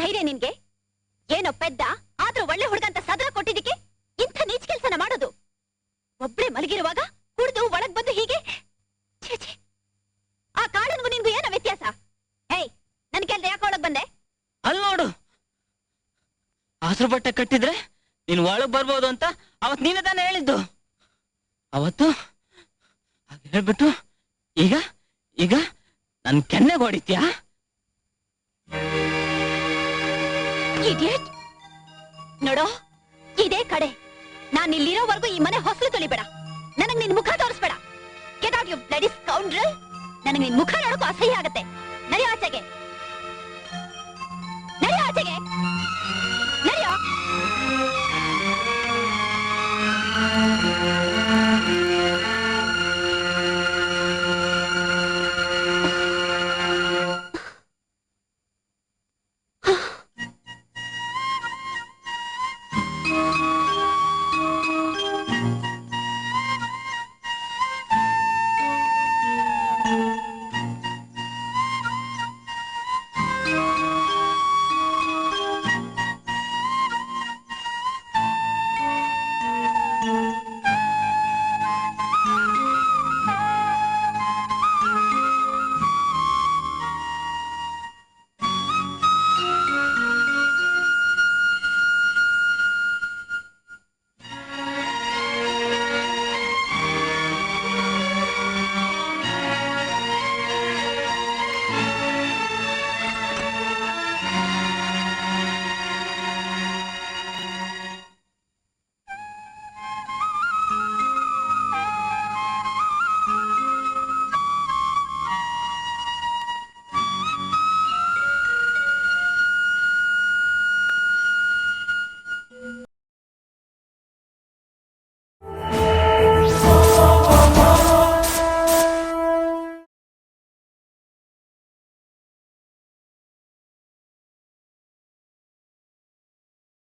ಧೈರ್ಯ ನಿನ್ಗೆ? ಏನೋ ಪೆದ್ದ, ಆದ್ರೂ ಒಳ್ಳೆ ಹುಡುಗಂತ ಸದನ ಕೊಟ್ಟಿದ್ದಕ್ಕೆ ಇಂಥ ನೀಚ ಕೆಲ್ಸನ ಮಾಡೋದು? ಒಬ್ಳೆ ಮಲಗಿರುವಾಗ ಕುಡಿದು ಒಳಗ್ ಬಂದು ಹೀಗೆ? ಆ ಕಾಡನ್ಗೂ ನಿನ್ಗೂ ಏನೋ ವ್ಯತ್ಯಾಸ? ಏಯ್, ನನ್ ಕೆಲ್ಸ ಯಾಕೆ ಒಳಗ್ ಬಂದೆ? ಅಲ್ ನೋಡು. ಹಸಿರು ಬಟ್ಟೆ ಕಟ್ಟಿದ್ರೆ ನೀನ್ ಒಳಗ್ ಬರ್ಬೋದು ಅಂತ ಅವತ್ ನೀನೇ ತಾನೇ ಹೇಳಿದ್ದು. ಅವತ್ತು ಹೇಳ್ಬಿಟ್ಟು, ಈಗ ಈಗ ನನ್ ಕೆನ್ನೆಗೆ ಹೊಡಿತ್ಯಾ? Idiot! ನೋಡೋ, ಇದೇ ಕಡೆ. ನಾನು ಇಲ್ಲಿರೋವರೆಗೂ ಈ ಮನೆ ಹೊಸಲು ತೊಳಿಬೇಡ ನನಗೆ ನಿನ್ ಮುಖ ತೋರಿಸ್ಬೇಡ. ಗೆಟ್ ಔಟ್ ಯು ಬ್ಲಡಿ ನನಗೆ ನಿನ್ ಮುಖ ನೋಡಕ್ಕೂ ಅಸಹ್ಯ ಆಗತ್ತೆ. ನಡಿ ಆಚೆಗೆ. ಆಚೆಗೆ.